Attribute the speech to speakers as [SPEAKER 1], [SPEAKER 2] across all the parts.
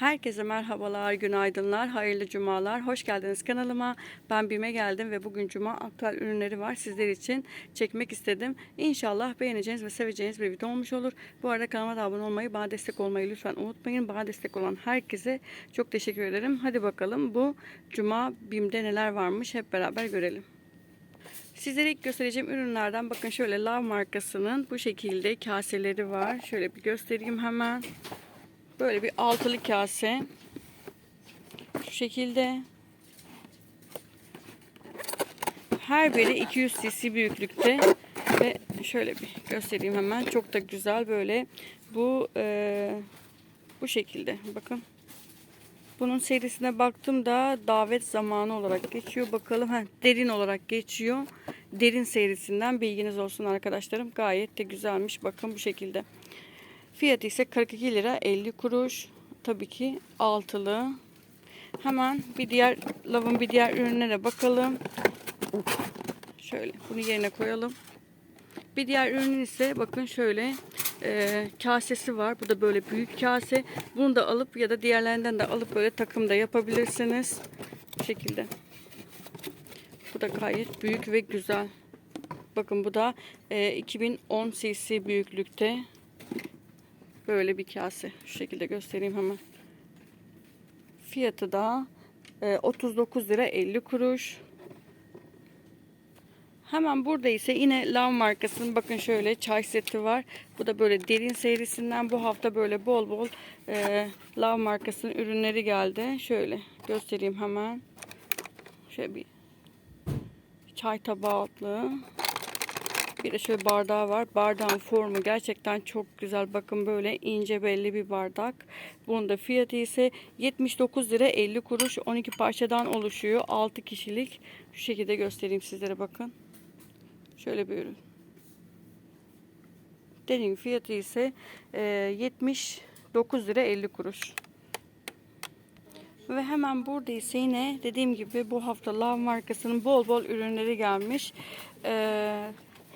[SPEAKER 1] Herkese merhabalar, günaydınlar, hayırlı cumalar. Hoş geldiniz kanalıma. Ben Bime geldim ve bugün cuma aktüel ürünleri var. Sizler için çekmek istedim. İnşallah beğeneceğiniz ve seveceğiniz bir video olmuş olur. Bu arada kanalıma da abone olmayı, bana destek olmayı lütfen unutmayın. Bana destek olan herkese çok teşekkür ederim. Hadi bakalım bu cuma Bim'de neler varmış hep beraber görelim. Sizlere ilk göstereceğim ürünlerden bakın şöyle Love markasının bu şekilde kaseleri var. Şöyle bir göstereyim hemen. Böyle bir altılı kase. Şu şekilde. Her biri 200 cc büyüklükte. Ve şöyle bir göstereyim hemen. Çok da güzel böyle. Bu e, bu şekilde. Bakın. Bunun serisine baktım da davet zamanı olarak geçiyor. Bakalım ha, derin olarak geçiyor. Derin serisinden bilginiz olsun arkadaşlarım. Gayet de güzelmiş. Bakın bu şekilde. Fiyatı ise 42 lira 50 kuruş. Tabii ki altılı. Hemen bir diğer lavın bir diğer ürününe de bakalım. Şöyle bunu yerine koyalım. Bir diğer ürünün ise bakın şöyle e, kasesi var. Bu da böyle büyük kase. Bunu da alıp ya da diğerlerinden de alıp böyle takımda yapabilirsiniz. Bu şekilde. Bu da gayet büyük ve güzel. Bakın bu da e, 2010 cc büyüklükte. Böyle bir kase. Şu şekilde göstereyim hemen. Fiyatı da e, 39 lira 50 kuruş. Hemen burada ise yine Lav markasının bakın şöyle çay seti var. Bu da böyle derin serisinden bu hafta böyle bol bol e, Lav markasının ürünleri geldi. Şöyle göstereyim hemen. Şöyle bir çay tabağı altlığı. Bir de şöyle bardağı var. Bardağın formu gerçekten çok güzel. Bakın böyle ince belli bir bardak. Bunun da fiyatı ise 79 lira 50 kuruş. 12 parçadan oluşuyor. 6 kişilik. Şu şekilde göstereyim sizlere bakın. Şöyle bir ürün. Dediğim fiyatı ise e, 79 lira 50 kuruş. Ve hemen burada ise yine dediğim gibi bu hafta Love markasının bol bol ürünleri gelmiş. Ee,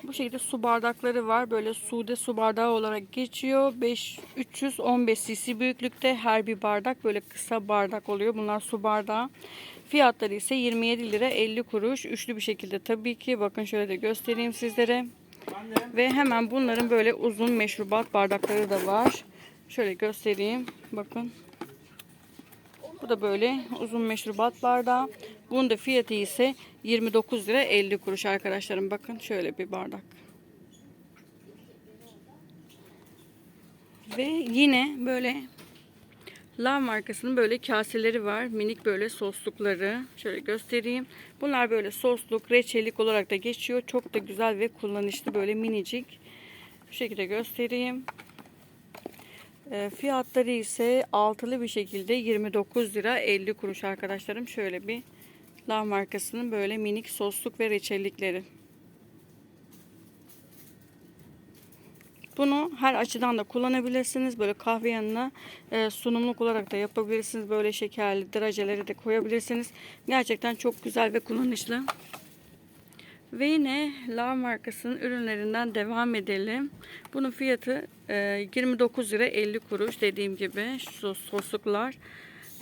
[SPEAKER 1] bu şekilde su bardakları var. Böyle sude su bardağı olarak geçiyor. 5 315 cc büyüklükte her bir bardak böyle kısa bardak oluyor. Bunlar su bardağı. Fiyatları ise 27 lira 50 kuruş. Üçlü bir şekilde tabii ki. Bakın şöyle de göstereyim sizlere. Ve hemen bunların böyle uzun meşrubat bardakları da var. Şöyle göstereyim. Bakın. Bu da böyle uzun meşrubat bardağı. Bunun da fiyatı ise 29 lira 50 kuruş arkadaşlarım. Bakın şöyle bir bardak. Ve yine böyle Lav markasının böyle kaseleri var. Minik böyle soslukları. Şöyle göstereyim. Bunlar böyle sosluk, reçelik olarak da geçiyor. Çok da güzel ve kullanışlı böyle minicik. Bu şekilde göstereyim. E, fiyatları ise altılı bir şekilde 29 lira 50 kuruş arkadaşlarım. Şöyle bir Lav markasının böyle minik sosluk ve reçellikleri. Bunu her açıdan da kullanabilirsiniz. Böyle kahve yanına e, sunumluk olarak da yapabilirsiniz. Böyle şekerli drajeleri de koyabilirsiniz. Gerçekten çok güzel ve kullanışlı. Ve yine Lav markasının ürünlerinden devam edelim. Bunun fiyatı e, 29 lira 50 kuruş dediğim gibi şu sosluklar.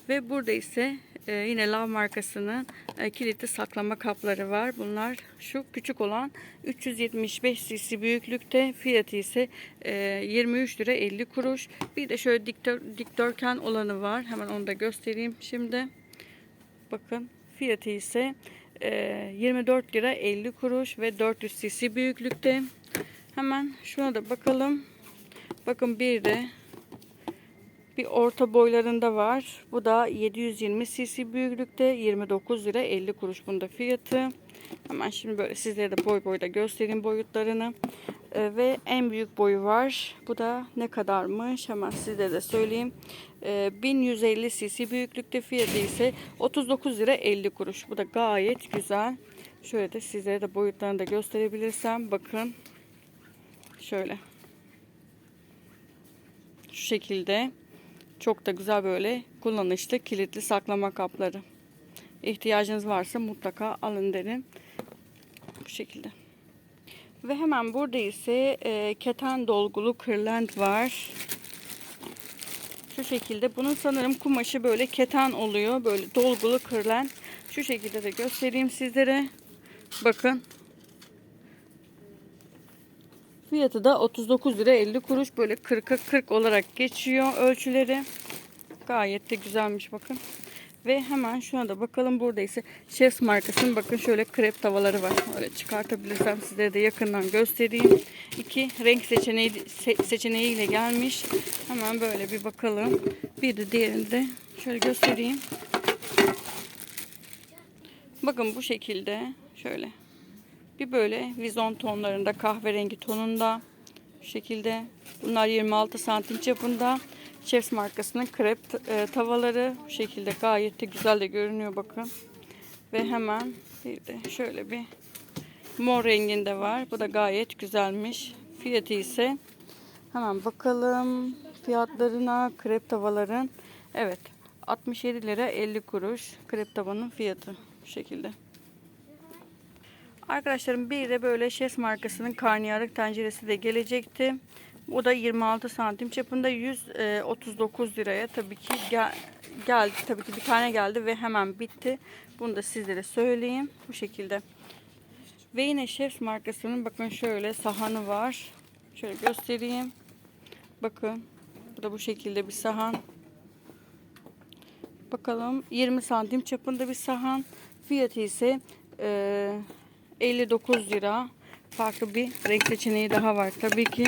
[SPEAKER 1] Ve burada ise e, yine Lav markasının e, kilitli saklama kapları var. Bunlar şu küçük olan 375 cc büyüklükte. Fiyatı ise e, 23 lira 50 kuruş. Bir de şöyle dikdör, dikdörtgen olanı var. Hemen onu da göstereyim şimdi. Bakın fiyatı ise e, 24 lira 50 kuruş ve 400 cc büyüklükte. Hemen şuna da bakalım. Bakın bir de bir orta boylarında var. Bu da 720 cc büyüklükte 29 lira 50 kuruş bunda fiyatı. Hemen şimdi böyle sizlere de boy boyda göstereyim boyutlarını. Ee, ve en büyük boyu var. Bu da ne kadarmış? Hemen size de söyleyeyim. Ee, 1150 cc büyüklükte fiyatı ise 39 lira 50 kuruş. Bu da gayet güzel. Şöyle de sizlere de boyutlarını da gösterebilirsem bakın. Şöyle. Şu şekilde. Çok da güzel böyle kullanışlı kilitli saklama kapları. İhtiyacınız varsa mutlaka alın derim. Bu şekilde. Ve hemen burada ise e, keten dolgulu kırlent var. Şu şekilde. Bunun sanırım kumaşı böyle keten oluyor. Böyle dolgulu kırlen. Şu şekilde de göstereyim sizlere. Bakın. Fiyatı da 39 lira 50 kuruş. Böyle 40'a 40 olarak geçiyor ölçüleri. Gayet de güzelmiş bakın. Ve hemen şuna da bakalım. Burada ise Chefs markasının bakın şöyle krep tavaları var. Öyle çıkartabilirsem sizlere de yakından göstereyim. İki renk seçeneği se- seçeneğiyle gelmiş. Hemen böyle bir bakalım. Bir de diğerini de şöyle göstereyim. Bakın bu şekilde şöyle. Bir böyle vizon tonlarında kahverengi tonunda şu şekilde. Bunlar 26 santim çapında. Chefs markasının krep e, tavaları bu şekilde gayet de güzel de görünüyor bakın. Ve hemen bir de şöyle bir mor renginde var. Bu da gayet güzelmiş. Fiyatı ise hemen bakalım fiyatlarına krep tavaların. Evet 67 lira 50 kuruş krep tavanın fiyatı bu şekilde. Arkadaşlarım bir de böyle Şes markasının karnıyarık tenceresi de gelecekti. O da 26 santim çapında 139 liraya tabii ki gel, geldi. Tabii ki bir tane geldi ve hemen bitti. Bunu da sizlere söyleyeyim. Bu şekilde. Ve yine Chefs markasının bakın şöyle sahanı var. Şöyle göstereyim. Bakın. Bu da bu şekilde bir sahan. Bakalım 20 santim çapında bir sahan. Fiyatı ise e, 59 lira. Farklı bir renk seçeneği daha var tabii ki.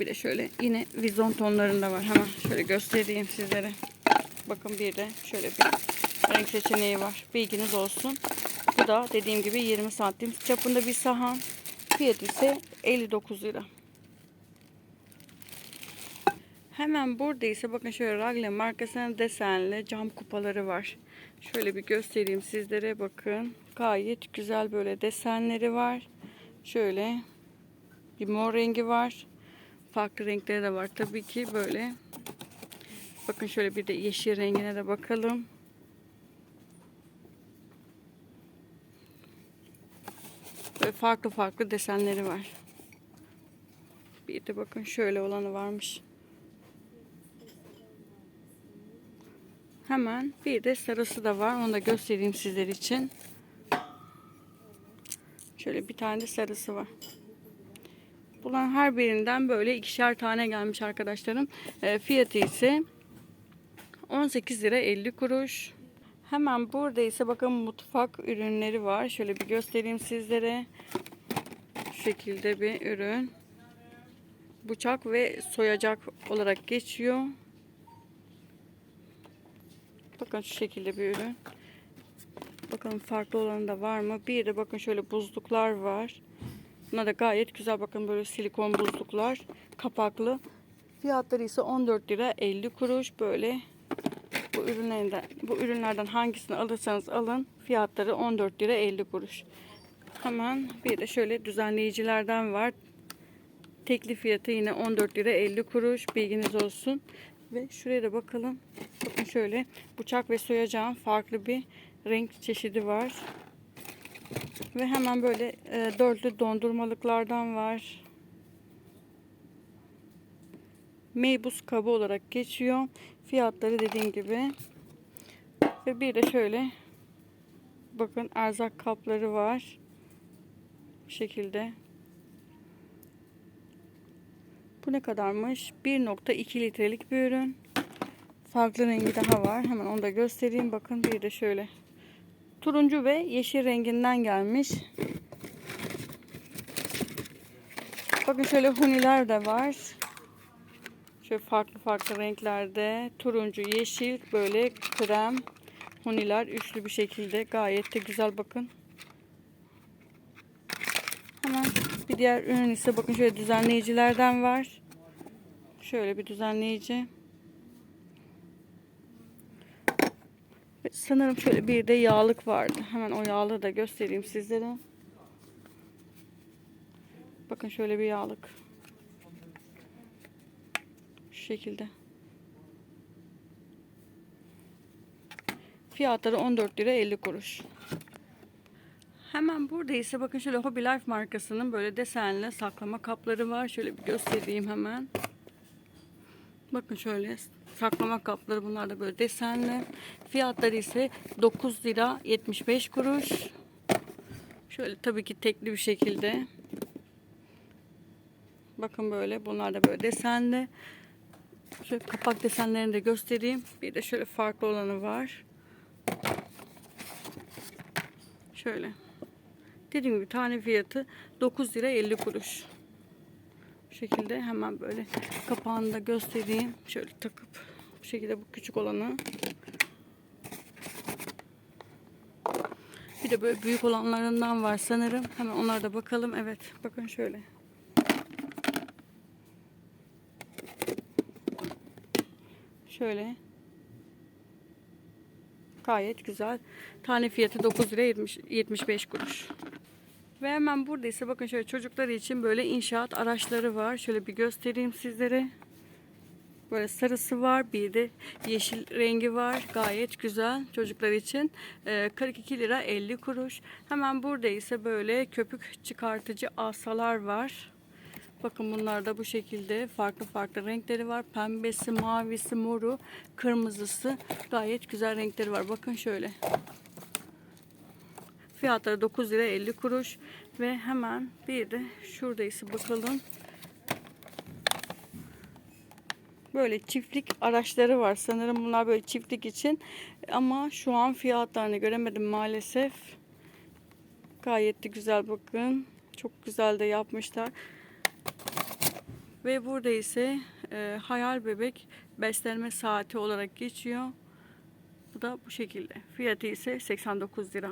[SPEAKER 1] Bir de şöyle yine vizon tonlarında var. Hemen şöyle göstereyim sizlere. Bakın bir de şöyle bir renk seçeneği var. Bilginiz olsun. Bu da dediğim gibi 20 santim çapında bir sahan. Fiyatı ise 59 lira. Hemen burada ise bakın şöyle Ragle markasının desenli cam kupaları var. Şöyle bir göstereyim sizlere bakın. Gayet güzel böyle desenleri var. Şöyle bir mor rengi var. Farklı renkleri de var tabii ki böyle. Bakın şöyle bir de yeşil rengine de bakalım. Böyle farklı farklı desenleri var. Bir de bakın şöyle olanı varmış. Hemen bir de sarısı da var. Onu da göstereyim sizler için. Şöyle bir tane de sarısı var. Bunların her birinden böyle ikişer tane gelmiş arkadaşlarım. E, fiyatı ise 18 lira 50 kuruş. Hemen burada ise bakın mutfak ürünleri var. Şöyle bir göstereyim sizlere. Şu şekilde bir ürün. Bıçak ve soyacak olarak geçiyor. Bakın şu şekilde bir ürün. Bakalım farklı olanı da var mı? Bir de bakın şöyle buzluklar var. Bunlar da gayet güzel. Bakın böyle silikon buzluklar. Kapaklı. Fiyatları ise 14 lira 50 kuruş. Böyle bu ürünlerden, bu ürünlerden hangisini alırsanız alın. Fiyatları 14 lira 50 kuruş. Hemen bir de şöyle düzenleyicilerden var. Tekli fiyatı yine 14 lira 50 kuruş. Bilginiz olsun. Ve şuraya da bakalım. Bakın şöyle bıçak ve soyacağın farklı bir renk çeşidi var. Ve hemen böyle e, dörtlü dondurmalıklardan var. Meybuz kabı olarak geçiyor. Fiyatları dediğim gibi. Ve bir de şöyle bakın erzak kapları var. Bu şekilde. Bu ne kadarmış? 1.2 litrelik bir ürün. Farklı rengi daha var. Hemen onu da göstereyim. Bakın bir de şöyle. Turuncu ve yeşil renginden gelmiş. Bakın şöyle huniler de var. Şöyle farklı farklı renklerde. Turuncu, yeşil, böyle krem huniler üçlü bir şekilde. Gayet de güzel bakın. Hemen bir diğer ürün ise bakın şöyle düzenleyicilerden var. Şöyle bir düzenleyici. Sanırım şöyle bir de yağlık vardı. Hemen o yağlığı da göstereyim sizlere. Bakın şöyle bir yağlık. Şu şekilde. Fiyatları 14 lira 50 kuruş. Hemen burada ise bakın şöyle Hobby Life markasının böyle desenli saklama kapları var. Şöyle bir göstereyim hemen. Bakın şöyle saklama kapları bunlar da böyle desenli. Fiyatları ise 9 lira 75 kuruş. Şöyle tabii ki tekli bir şekilde. Bakın böyle bunlar da böyle desenli. Şöyle kapak desenlerini de göstereyim. Bir de şöyle farklı olanı var. Şöyle. Dediğim gibi tane fiyatı 9 lira 50 kuruş. Bu şekilde hemen böyle kapağını da göstereyim. Şöyle takıp bu şekilde bu küçük olanı. Bir de böyle büyük olanlarından var sanırım. Hemen onlara da bakalım. Evet bakın şöyle. Şöyle. Gayet güzel. Tane fiyatı 9 lira 70, 75 kuruş. Ve hemen buradaysa bakın şöyle çocuklar için böyle inşaat araçları var. Şöyle bir göstereyim sizlere. Böyle sarısı var. Bir de yeşil rengi var. Gayet güzel çocuklar için. Ee, 42 lira 50 kuruş. Hemen burada ise böyle köpük çıkartıcı asalar var. Bakın bunlar da bu şekilde farklı farklı renkleri var. Pembesi, mavisi, moru, kırmızısı gayet güzel renkleri var. Bakın şöyle. Fiyatları 9 lira 50 kuruş ve hemen bir de şuradaysa bakalım. Böyle çiftlik araçları var. Sanırım bunlar böyle çiftlik için. Ama şu an fiyatlarını göremedim maalesef. Gayet de güzel bakın. Çok güzel de yapmışlar. Ve burada ise e, hayal bebek beslenme saati olarak geçiyor. Bu da bu şekilde. Fiyatı ise 89 lira.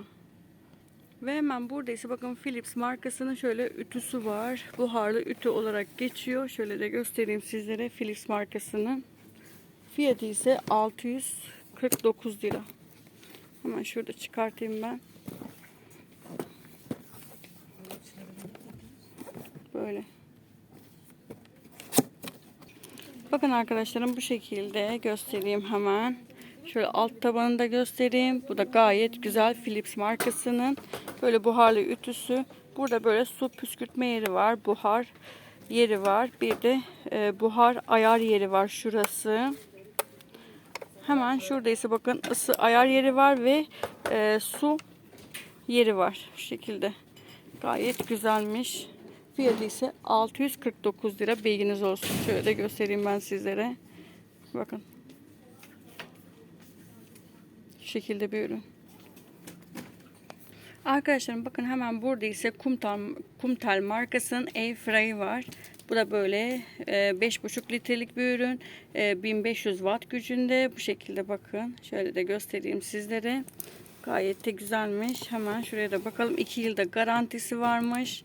[SPEAKER 1] Ve hemen burada ise bakın Philips markasının şöyle ütüsü var. Buharlı ütü olarak geçiyor. Şöyle de göstereyim sizlere Philips markasının. Fiyatı ise 649 lira. Hemen şurada çıkartayım ben. Böyle. Bakın arkadaşlarım bu şekilde göstereyim hemen. Şöyle alt tabanını da göstereyim. Bu da gayet güzel Philips markasının. Böyle buharlı ütüsü. Burada böyle su püskürtme yeri var. Buhar yeri var. Bir de e, buhar ayar yeri var şurası. Hemen şurada ise bakın ısı ayar yeri var ve e, su yeri var. Şu şekilde. Gayet güzelmiş. Fiyatı ise 649 lira. Bilginiz olsun. Şöyle göstereyim ben sizlere. Bakın. Şu şekilde bir. Arkadaşlarım bakın hemen burada ise Kumtel, Kumtel markasının Airfry var. Bu da böyle e, 5,5 litrelik bir ürün. E, 1500 watt gücünde. Bu şekilde bakın. Şöyle de göstereyim sizlere. Gayet de güzelmiş. Hemen şuraya da bakalım. 2 yılda garantisi varmış.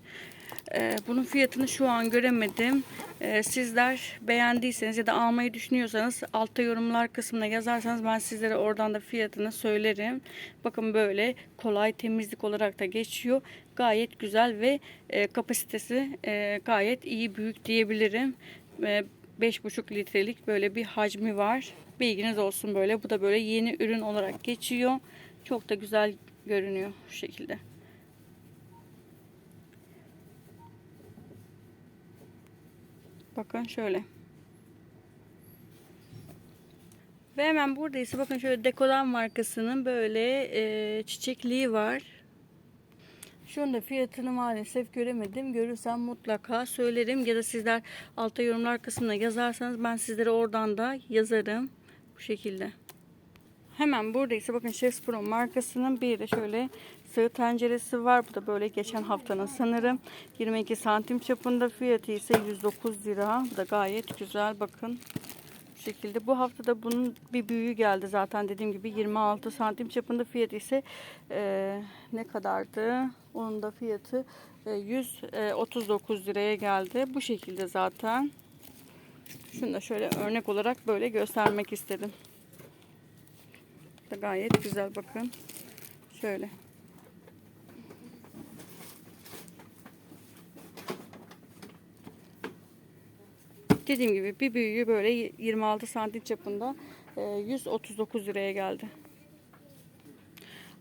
[SPEAKER 1] Ee, bunun fiyatını şu an göremedim. Ee, sizler beğendiyseniz ya da almayı düşünüyorsanız altta yorumlar kısmına yazarsanız ben sizlere oradan da fiyatını söylerim. Bakın böyle kolay temizlik olarak da geçiyor. Gayet güzel ve e, kapasitesi e, gayet iyi büyük diyebilirim. E, 5,5 litrelik böyle bir hacmi var. Bilginiz olsun böyle. Bu da böyle yeni ürün olarak geçiyor. Çok da güzel görünüyor şu şekilde. Bakın şöyle. Ve hemen buradaysa bakın şöyle Dekolan markasının böyle e, çiçekliği var. Şunun da fiyatını maalesef göremedim. Görürsem mutlaka söylerim. Ya da sizler alta yorumlar kısmına yazarsanız ben sizlere oradan da yazarım. Bu şekilde. Hemen buradaysa bakın Chef Pro markasının bir de şöyle sığ tenceresi var. Bu da böyle geçen haftanın sanırım. 22 santim çapında fiyatı ise 109 lira. Bu da gayet güzel bakın. Bu şekilde. Bu hafta da bunun bir büyüğü geldi zaten dediğim gibi 26 santim çapında fiyatı ise e, ne kadardı? Onun da fiyatı e, 139 liraya geldi. Bu şekilde zaten. Şunu da şöyle örnek olarak böyle göstermek istedim gayet güzel bakın. Şöyle. Dediğim gibi bir büyüğü böyle 26 santim çapında 139 liraya geldi.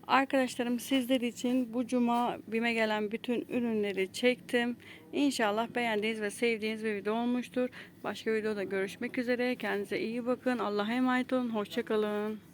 [SPEAKER 1] Arkadaşlarım sizler için bu cuma BİM'e gelen bütün ürünleri çektim. İnşallah beğendiğiniz ve sevdiğiniz bir video olmuştur. Başka videoda görüşmek üzere. Kendinize iyi bakın. Allah'a emanet olun. Hoşçakalın.